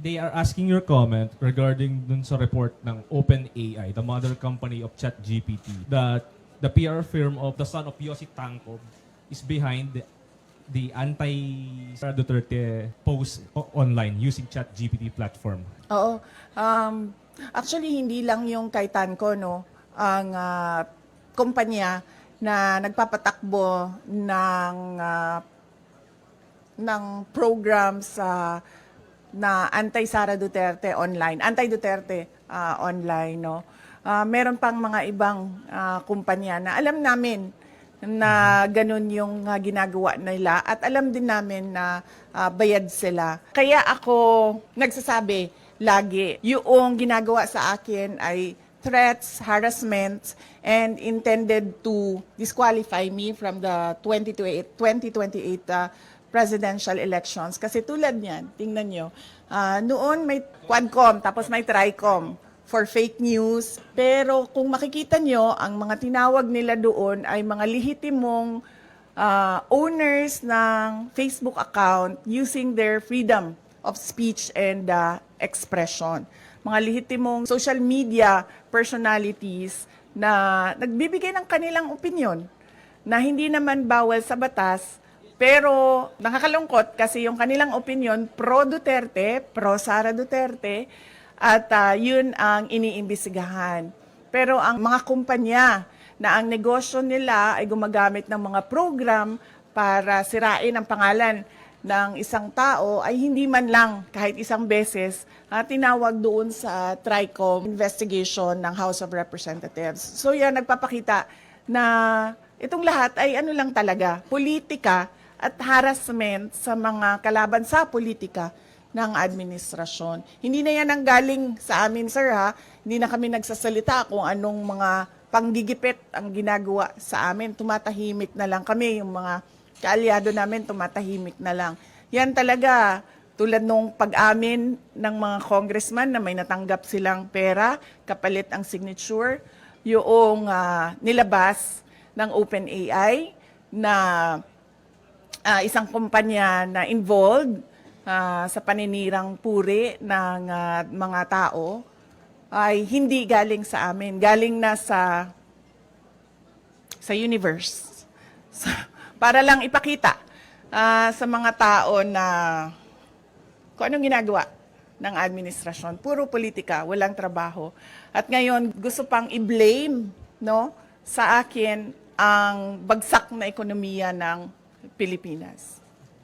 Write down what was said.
they are asking your comment regarding dun sa report ng OpenAI, the mother company of ChatGPT, that the PR firm of the son of Yossi Tangkov is behind the, the anti-Sara Duterte post online using ChatGPT platform. Oo. Um, actually, hindi lang yung kay Tanco, no? Ang ah, kumpanya na nagpapatakbo ng ah, ng program sa na anti-Sara Duterte online, anti-Duterte ah, online, no? Ah, meron pang mga ibang ah, kumpanya na alam namin na ganun yung ah, ginagawa nila at alam din namin na ah, bayad sila. Kaya ako nagsasabi lagi, yung ginagawa sa akin ay threats, harassment, and intended to disqualify me from the 2028, 2028 uh, presidential elections. Kasi tulad niyan, tingnan nyo, ah, noon may Quadcom, tapos may Tricom for fake news. Pero kung makikita nyo, ang mga tinawag nila doon ay mga lehitimong ah, owners ng Facebook account using their freedom of speech and ah, expression. Mga lehitimong social media personalities na nagbibigay ng kanilang opinion na hindi naman bawal sa batas pero nakakalungkot kasi yung kanilang opinion pro Duterte, pro Sara Duterte at ah, yun ang iniimbestigahan. Pero ang mga kumpanya na ang negosyo nila ay gumagamit ng mga program para sirain ang pangalan ng isang tao ay hindi man lang kahit isang beses ah, tinawag doon sa TRICOM investigation ng House of Representatives. So yan, nagpapakita na itong lahat ay ano lang talaga, politika at harassment sa mga kalaban sa politika ng administrasyon. Hindi na yan ang galing sa amin, sir, ha? Hindi na kami nagsasalita kung anong mga panggigipit ang ginagawa sa amin. Tumatahimik na lang kami, yung mga kaalyado namin tumatahimik na lang. Yan talaga, tulad nung pag-amin ng mga congressman na may natanggap silang pera, kapalit ang signature, yung ah, nilabas ng OpenAI na ah, isang kumpanya na involved ah, sa paninirang puri ng ah, mga tao ay hindi galing sa amin, galing na sa sa universe. Sa- para lang ipakita ah, sa mga tao na kung anong ginagawa ng administrasyon. Puro politika, walang trabaho. At ngayon, gusto pang i-blame no, sa akin ang bagsak na ekonomiya ng Pilipinas.